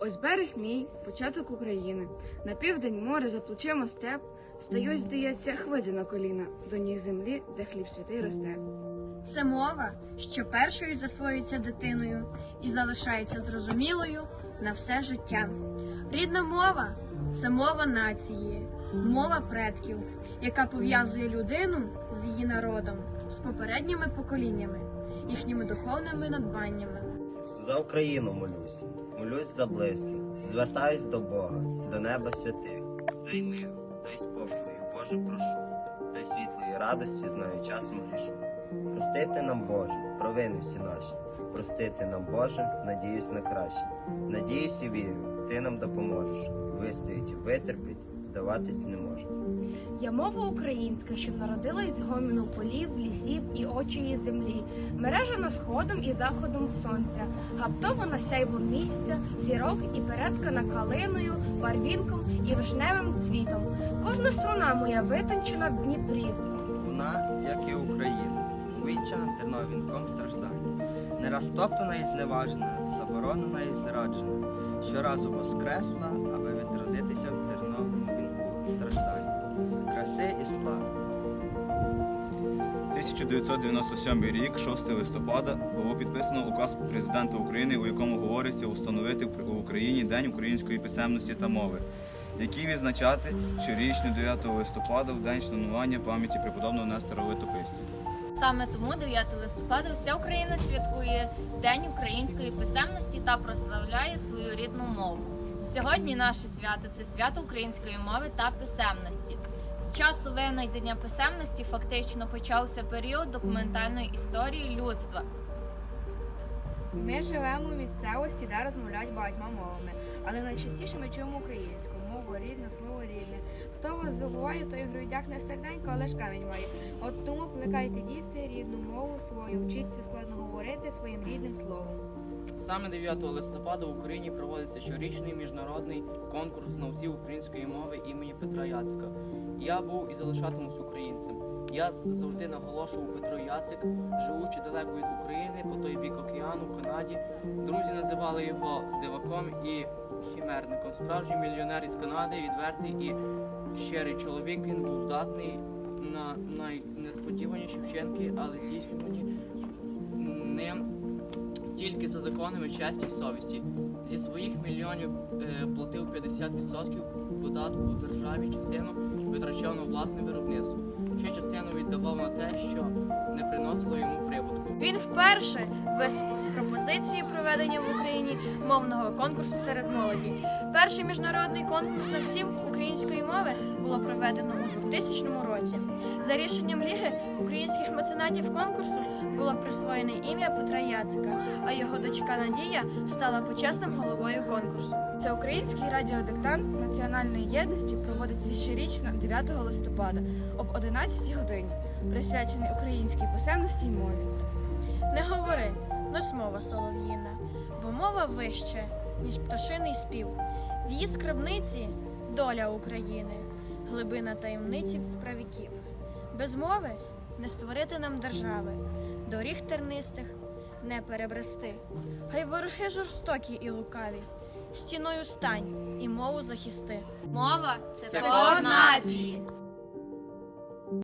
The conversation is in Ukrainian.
Ось берег мій, початок України. На південь море, за плечима степ. Стають, здається, хвилі на коліна, до ніг землі, де хліб святий росте. Це мова, що першою засвоюється дитиною і залишається зрозумілою на все життя. Рідна мова це мова нації, мова предків, яка пов'язує людину з її народом, з попередніми поколіннями, їхніми духовними надбаннями. За Україну молюсь, молюсь за близьких, звертаюсь до Бога, до неба святих. Дай миру, дай спокою, Боже, прошу, дай світлої радості, знаю, часом грішу. Простити нам, Боже, провини всі наші. Простити нам, Боже, надіюсь на краще. Надіюсь і вірю, Ти нам допоможеш. Вистоїть і витерпіть, здаватись не можна. Я мова українська, що народилась з гоміну полів, лісів і очої землі, мережена сходом і заходом сонця, гаптована сяйвом місяця, зірок і переткана калиною, барвінком і вишневим цвітом. Кожна струна моя витончена в Дніпрі. Вона, як і Україна, увінчана терновінком страждань, не раз топтана і зневажена, заборонена і зраджена, щоразу воскресла, аби відродитися в терновому 1997 рік, 6 листопада, було підписано указ президента України, у якому говориться установити в Україні День української писемності та мови, який відзначати щорічно 9 листопада в день шанування пам'яті преподобного Нестора Литописця. Саме тому 9 листопада вся Україна святкує День української писемності та прославляє свою рідну мову. Сьогодні наше свято це свято української мови та писемності. З часу винайдення писемності фактично почався період документальної історії людства. Ми живемо в місцевості, де розмовляють багатьма мовами, але найчастіше ми чуємо українську мову, рідне, слово рідне. Хто вас забуває, той в грудях не серденько, але ж камінь має. От тому плекайте діти рідну мову свою, вчіться складно говорити своїм рідним словом. Саме 9 листопада в Україні проводиться щорічний міжнародний конкурс знавців української мови імені Петра Яцика. Я був і залишатимусь українцем. Я завжди наголошував Петро Яцик, живучи далеко від України, по той бік океану, в Канаді. Друзі називали його диваком і хімерником. Справжній мільйонер із Канади, відвертий і щирий чоловік. Він був здатний на найнесподіваніші вчинки, але здійснювані ним тільки за законами честі й совісті. Зі своїх мільйонів е, платив 50% податку державі, частину витрачав на власне виробництво. Ще частину віддавав на те, що не. Він вперше виступив з пропозицією проведення в Україні мовного конкурсу серед молоді. Перший міжнародний конкурс знавців української мови було проведено у 2000 році. За рішенням Ліги українських меценатів конкурсу було присвоєне ім'я Петра Яцика, а його дочка Надія стала почесним головою конкурсу. Це український радіодиктант національної єдності проводиться щорічно 9 листопада об 11 годині, присвячений українській писемності й мові. Не говори, нось мова солов'їна, бо мова вище, ніж пташиний спів. В її скарбниці доля України, глибина таємниці правіків. Без мови не створити нам держави, доріг тернистих не перебрести. Хай вороги жорстокі і лукаві, стіною стань і мову захисти. Мова це, Це код нації.